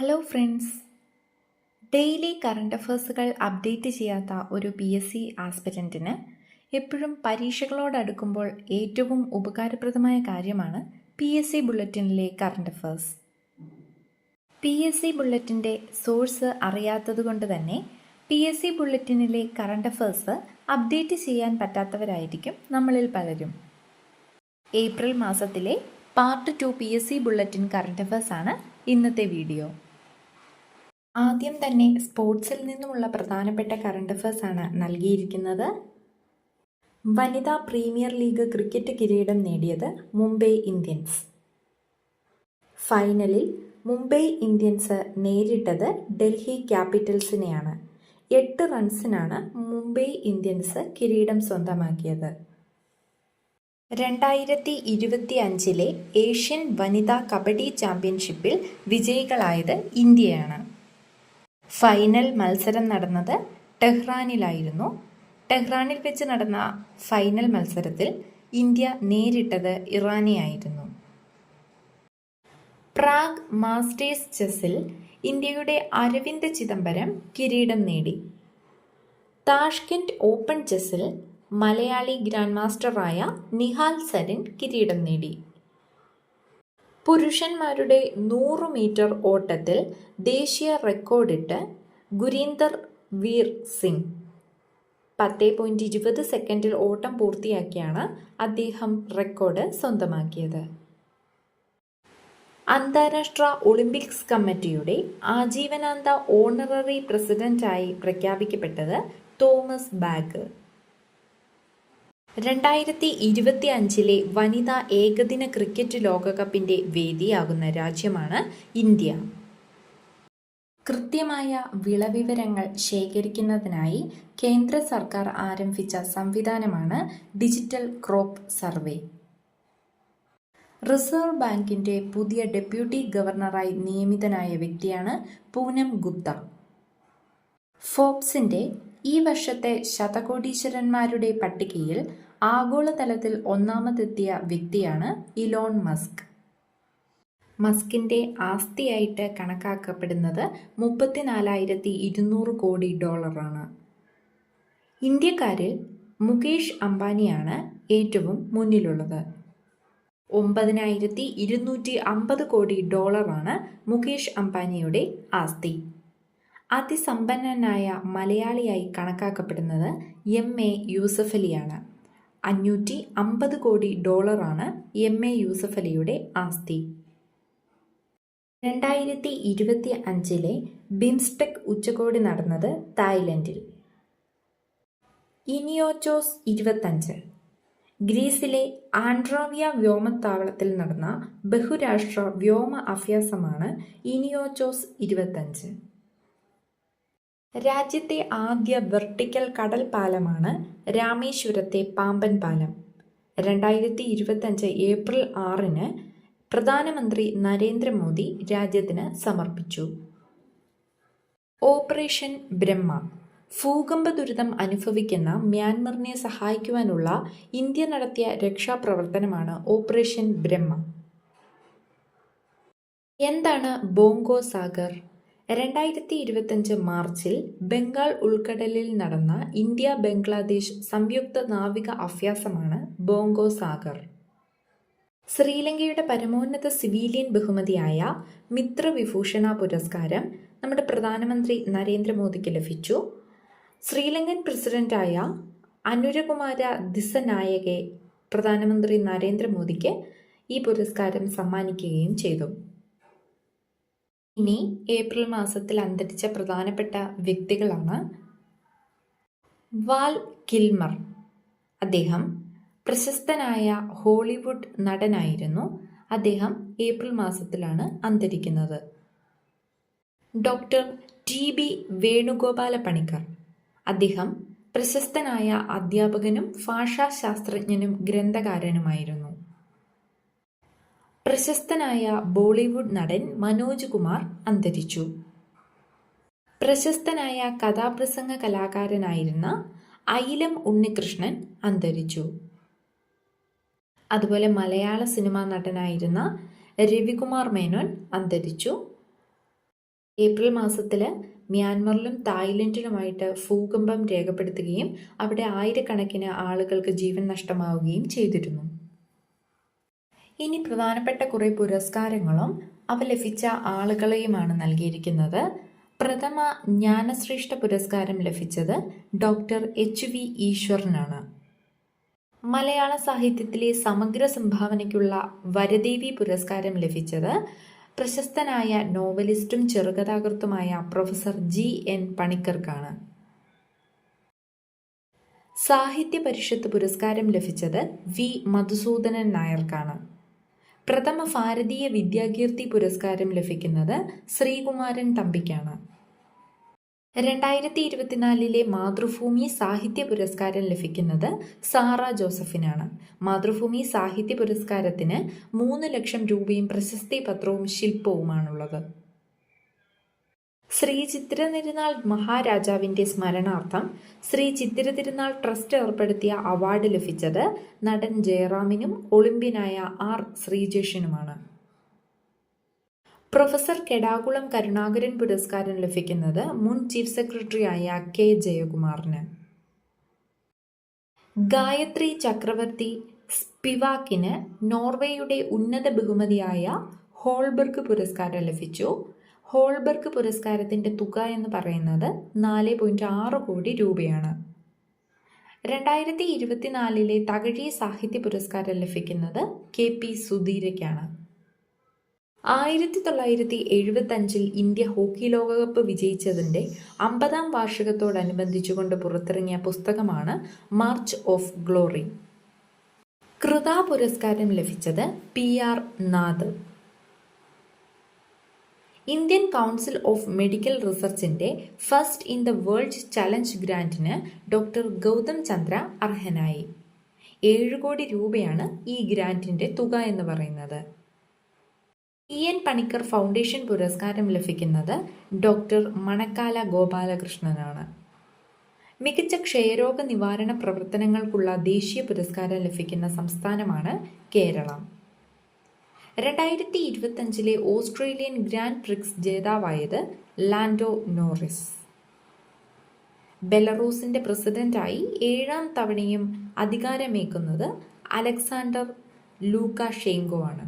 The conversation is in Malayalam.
ഹലോ ഫ്രണ്ട്സ് ഡെയിലി കറണ്ട് അഫേഴ്സുകൾ അപ്ഡേറ്റ് ചെയ്യാത്ത ഒരു പി എസ് സി ആസ്പിരന്റിന് എപ്പോഴും പരീക്ഷകളോടടുക്കുമ്പോൾ ഏറ്റവും ഉപകാരപ്രദമായ കാര്യമാണ് P S C ബുള്ളറ്റിനിലെ current affairs P S C ബുള്ളറ്റിന്റെ source അറിയാത്തതുകൊണ്ട് തന്നെ പി എസ് സി ബുള്ളറ്റിനിലെ കറണ്ട് അഫേഴ്സ് അപ്ഡേറ്റ് ചെയ്യാൻ പറ്റാത്തവരായിരിക്കും നമ്മളിൽ പലരും. ഏപ്രിൽ മാസത്തിലെ part two P S C bulletin current affairs ആണ് ഇന്നത്തെ വീഡിയോ ആദ്യം തന്നെ സ്പോർട്സിൽ നിന്നുമുള്ള പ്രധാനപ്പെട്ട കറണ്ട് ആണ് നൽകിയിരിക്കുന്നത്. വനിതാ പ്രീമിയർ ലീഗ് ക്രിക്കറ്റ് കിരീടം നേടിയത് മുംബൈ ഇന്ത്യൻസ്. ഫൈനലിൽ മുംബൈ ഇന്ത്യൻസ് നേരിട്ടത് ഡൽഹി ക്യാപിറ്റൽസിനെയാണ്. എട്ട് റൺസിനാണ് മുംബൈ ഇന്ത്യൻസ് കിരീടം സ്വന്തമാക്കിയത്. രണ്ടായിരത്തി ഇരുപത്തി അഞ്ചിലെ ഏഷ്യൻ വനിതാ കബഡി ചാമ്പ്യൻഷിപ്പിൽ വിജയികളായത് ഇന്ത്യയാണ്. ഫൈനൽ മത്സരം നടന്നത് ടെഹ്റാനിലായിരുന്നു. ടെഹ്റാനിൽ വെച്ച് നടന്ന ഫൈനൽ മത്സരത്തിൽ ഇന്ത്യ നേരിട്ടത് ഇറാനെയായിരുന്നു പ്രാഗ് മാസ്റ്റേഴ്സ് ചെസ്സിൽ ഇന്ത്യയുടെ അരവിന്ദ് ചിദംബരം കിരീടം നേടി. താഷ്കെന്റ് ഓപ്പൺ ചെസ്സിൽ മലയാളി ഗ്രാൻഡ് മാസ്റ്ററായ നിഹാൽ സരിൻ കിരീടം നേടി. പുരുഷന്മാരുടെ നൂറ് മീറ്റർ ഓട്ടത്തിൽ ദേശീയ റെക്കോർഡിട്ട് ഗുരീന്ദർ വീർ സിംഗ്. പത്ത് പോയിന്റ് ഇരുപത് സെക്കൻഡിൽ ഓട്ടം പൂർത്തിയാക്കിയാണ് അദ്ദേഹം റെക്കോർഡ് സ്വന്തമാക്കിയത്. അന്താരാഷ്ട്ര ഒളിമ്പിക്സ് കമ്മിറ്റിയുടെ ആജീവനാന്ത ഓണററി പ്രസിഡന്റായി പ്രഖ്യാപിക്കപ്പെട്ടത് തോമസ് ബാഗ്. രണ്ടായിരത്തി ഇരുപത്തി അഞ്ചിലെ വനിതാ ഏകദിന ക്രിക്കറ്റ് ലോകകപ്പിന്റെ വേദിയാകുന്ന രാജ്യമാണ് ഇന്ത്യ. കൃത്യമായ വിളവിവരങ്ങൾ ശേഖരിക്കുന്നതിനായി കേന്ദ്ര സർക്കാർ ആരംഭിച്ച സംവിധാനമാണ് ഡിജിറ്റൽ ക്രോപ്പ് സർവേ. റിസർവ് ബാങ്കിന്റെ പുതിയ ഡെപ്യൂട്ടി ഗവർണറായി നിയമിതനായ വ്യക്തിയാണ് പൂനം ഗുപ്ത. ഫോബ്സിന്റെ ഈ വർഷത്തെ ശതകോടീശ്വരന്മാരുടെ പട്ടികയിൽ ആഗോളതലത്തിൽ ഒന്നാമതെത്തിയ വ്യക്തിയാണ് ഇലോൺ മസ്ക്. മസ്കിന്റെ ആസ്തിയായിട്ട് കണക്കാക്കപ്പെടുന്നത് മുപ്പത്തിനാലായിരത്തി ഇരുന്നൂറ് കോടി ഡോളറാണ്. ഇന്ത്യക്കാരിൽ മുകേഷ് അംബാനിയാണ് ഏറ്റവും മുന്നിലുള്ളത്. ഒമ്പതിനായിരത്തി ഇരുന്നൂറ്റി അമ്പത് കോടി ഡോളറാണ് മുകേഷ് അംബാനിയുടെ ആസ്തി. അതിസമ്പന്നനായ മലയാളിയായി കണക്കാക്കപ്പെടുന്നത് എം എ യൂസഫലിയാണ് അഞ്ഞൂറ്റി അമ്പത് കോടി ഡോളറാണ് എം എ യൂസഫലിയുടെ ആസ്തി. രണ്ടായിരത്തി ഇരുപത്തി അഞ്ചിലെ ബിംസ്റ്റെക് ഉച്ചകോടി നടന്നത് തായ്ലൻഡിൽ. ഇനിയോച്ചോസ് ഇരുപത്തഞ്ച് ഗ്രീസിലെ ആൻഡ്രോവിയ വ്യോമത്താവളത്തിൽ നടന്ന ബഹുരാഷ്ട്ര വ്യോമ അഭ്യാസമാണ് ഇനിയോച്ചോസ് ഇരുപത്തഞ്ച് രാജ്യത്തെ ആദ്യ വെർട്ടിക്കൽ കടൽ പാലമാണ് രാമേശ്വരത്തെ പാമ്പൻ പാലം. രണ്ടായിരത്തി ഇരുപത്തഞ്ച് ഏപ്രിൽ ആറിന് പ്രധാനമന്ത്രി നരേന്ദ്രമോദി രാജ്യത്തിന് സമർപ്പിച്ചു. ഓപ്പറേഷൻ ബ്രഹ്മ. ഭൂകമ്പ ദുരിതം അനുഭവിക്കുന്ന മ്യാൻമറിനെ സഹായിക്കുവാനുള്ള ഇന്ത്യ നടത്തിയ രക്ഷാപ്രവർത്തനമാണ് ഓപ്പറേഷൻ ബ്രഹ്മ. എന്താണ് ബോങ്കോ സാഗർ? രണ്ടായിരത്തി ഇരുപത്തഞ്ച് മാർച്ചിൽ ബംഗാൾ ഉൾക്കടലിൽ നടന്ന ഇന്ത്യ ബംഗ്ലാദേശ് സംയുക്ത നാവിക അഭ്യാസമാണ് ബോങ്കോ സാഗർ. ശ്രീലങ്കയുടെ പരമോന്നത സിവിലിയൻ ബഹുമതിയായ മിത്രവിഭൂഷണ പുരസ്കാരം നമ്മുടെ പ്രധാനമന്ത്രി നരേന്ദ്രമോദിക്ക് ലഭിച്ചു. ശ്രീലങ്കൻ പ്രസിഡന്റായ അനുരകുമാര ദിസനായകെ പ്രധാനമന്ത്രി നരേന്ദ്രമോദിക്ക് ഈ പുരസ്കാരം സമ്മാനിക്കുകയും ചെയ്തു. ഇനി ഏപ്രിൽ മാസത്തിൽ അന്തരിച്ച പ്രധാനപ്പെട്ട വ്യക്തികളാണ് വാൽ കിൽമർ. അദ്ദേഹം പ്രശസ്തനായ ഹോളിവുഡ് നടനായിരുന്നു. അദ്ദേഹം ഏപ്രിൽ മാസത്തിലാണ് അന്തരിക്കുന്നത്. Doctor T B Venugopala Panicker അദ്ദേഹം പ്രശസ്തനായ അധ്യാപകനും ഭാഷാശാസ്ത്രജ്ഞനും ഗ്രന്ഥകാരനുമായിരുന്നു. പ്രശസ്തനായ ബോളിവുഡ് നടൻ മനോജ് കുമാർ അന്തരിച്ചു. പ്രശസ്തനായ കഥാപ്രസംഗ കലാകാരനായിരുന്ന അയിലം ഉണ്ണികൃഷ്ണൻ അന്തരിച്ചു. അതുപോലെ മലയാള സിനിമാ നടനായിരുന്ന രവികുമാർ മേനോൻ അന്തരിച്ചു. ഏപ്രിൽ മാസത്തിൽ മ്യാൻമറിലും തായ്ലൻഡിലുമായിട്ട് ഭൂകമ്പം രേഖപ്പെടുത്തുകയും അവിടെ ആയിരക്കണക്കിന് ആളുകൾക്ക് ജീവൻ നഷ്ടമാവുകയും ചെയ്തിരുന്നു. ഇനി പ്രധാനപ്പെട്ട കുറേ പുരസ്കാരങ്ങളും അവ ലഭിച്ച ആളുകളെയുമാണ് നൽകിയിരിക്കുന്നത്. പ്രഥമ ജ്ഞാനശ്രേഷ്ഠ പുരസ്കാരം ലഭിച്ചത് ഡോക്ടർ എച്ച് വി ഈശ്വരനാണ്. മലയാള സാഹിത്യത്തിലെ സമഗ്ര സംഭാവനയ്ക്കുള്ള വരദേവി പുരസ്കാരം ലഭിച്ചത് പ്രശസ്തനായ നോവലിസ്റ്റും ചെറുകഥാകൃത്തുമായ പ്രൊഫസർ ജി എൻ പണിക്കർക്കാണ്. സാഹിത്യ പരിഷത്ത് പുരസ്കാരം ലഭിച്ചത് വി മധുസൂദനൻ നായർക്കാണ്. പ്രഥമ ഭാരതീയ വിദ്യാകീർത്തി പുരസ്കാരം ലഭിക്കുന്നത് ശ്രീകുമാരൻ തമ്പിക്കാണ്. രണ്ടായിരത്തി ഇരുപത്തിനാലിലെ മാതൃഭൂമി സാഹിത്യ പുരസ്കാരം ലഭിക്കുന്നത് സാറ ജോസഫിനാണ്. മാതൃഭൂമി സാഹിത്യ പുരസ്കാരത്തിന് മൂന്ന് ലക്ഷം രൂപയും പ്രശസ്തി പത്രവും ശില്പവുമാണുള്ളത്. ശ്രീ ചിത്തിര തിരുനാൾ മഹാരാജാവിന്റെ സ്മരണാർത്ഥം ശ്രീ ചിത്തിര തിരുനാൾ ട്രസ്റ്റ് ഏർപ്പെടുത്തിയ അവാർഡ് ലഭിച്ചത് നടൻ ജയറാമിനും ഒളിമ്പ്യനായ ആർ ശ്രീജേഷിനുമാണ്. പ്രൊഫസർ കെടാകുളം കരുണാകരൻ പുരസ്കാരം ലഭിക്കുന്നത് മുൻ ചീഫ് സെക്രട്ടറിയായ കെ ജയകുമാറിന്. ഗായത്രി ചക്രവർത്തി സ്പിവാക്കിന് നോർവേയുടെ ഉന്നത ബഹുമതിയായ ഹോൾബർഗ് പുരസ്കാരം ലഭിച്ചു. ഹോൾബർഗ് പുരസ്കാരത്തിന്റെ തുക എന്ന് പറയുന്നത് നാല് പോയിന്റ് ആറ് കോടി രൂപയാണ്. രണ്ടായിരത്തി ഇരുപത്തിനാലിലെ തകഴി സാഹിത്യ പുരസ്കാരം ലഭിക്കുന്നത് കെ പി സുധീരയ്ക്കാണ്. ആയിരത്തി തൊള്ളായിരത്തി എഴുപത്തഞ്ചിൽ ഇന്ത്യ ഹോക്കി ലോകകപ്പ് വിജയിച്ചതിന്റെ അമ്പതാം വാർഷികത്തോടനുബന്ധിച്ചുകൊണ്ട് പുറത്തിറങ്ങിയ പുസ്തകമാണ് മാർച്ച് ഓഫ് ഗ്ലോറി. കൃതാ പുരസ്കാരം ലഭിച്ചത് P R Nath. Indian Council of Medical റിസർച്ചിന്റെ first in the world challenge ഗ്രാന്റിന് doctor Gautam Chandra അർഹനായി. ഏഴ് കോടി രൂപയാണ് ഈ ഗ്രാന്റിന്റെ തുക എന്ന് പറയുന്നത്. ഇ എൻ പണിക്കർ ഫൗണ്ടേഷൻ പുരസ്കാരം ലഭിക്കുന്നത് ഡോക്ടർ മണക്കാല ഗോപാലകൃഷ്ണനാണ്. മികച്ച ക്ഷയരോഗ നിവാരണ പ്രവർത്തനങ്ങൾക്കുള്ള ദേശീയ പുരസ്കാരം ലഭിക്കുന്ന സംസ്ഥാനമാണ് കേരളം. രണ്ടായിരത്തി ഇരുപത്തഞ്ചിലെ ഓസ്ട്രേലിയൻ ഗ്രാൻഡ് പ്രിക്സ് ജേതാവായത് ലാൻഡോ നോറിസ്. ബെലറൂസിന്റെ പ്രസിഡന്റായി ഏഴാം തവണയും അധികാരമേക്കുന്നത് അലക്സാണ്ടർ ലൂക്കാഷെങ്കോ ആണ്.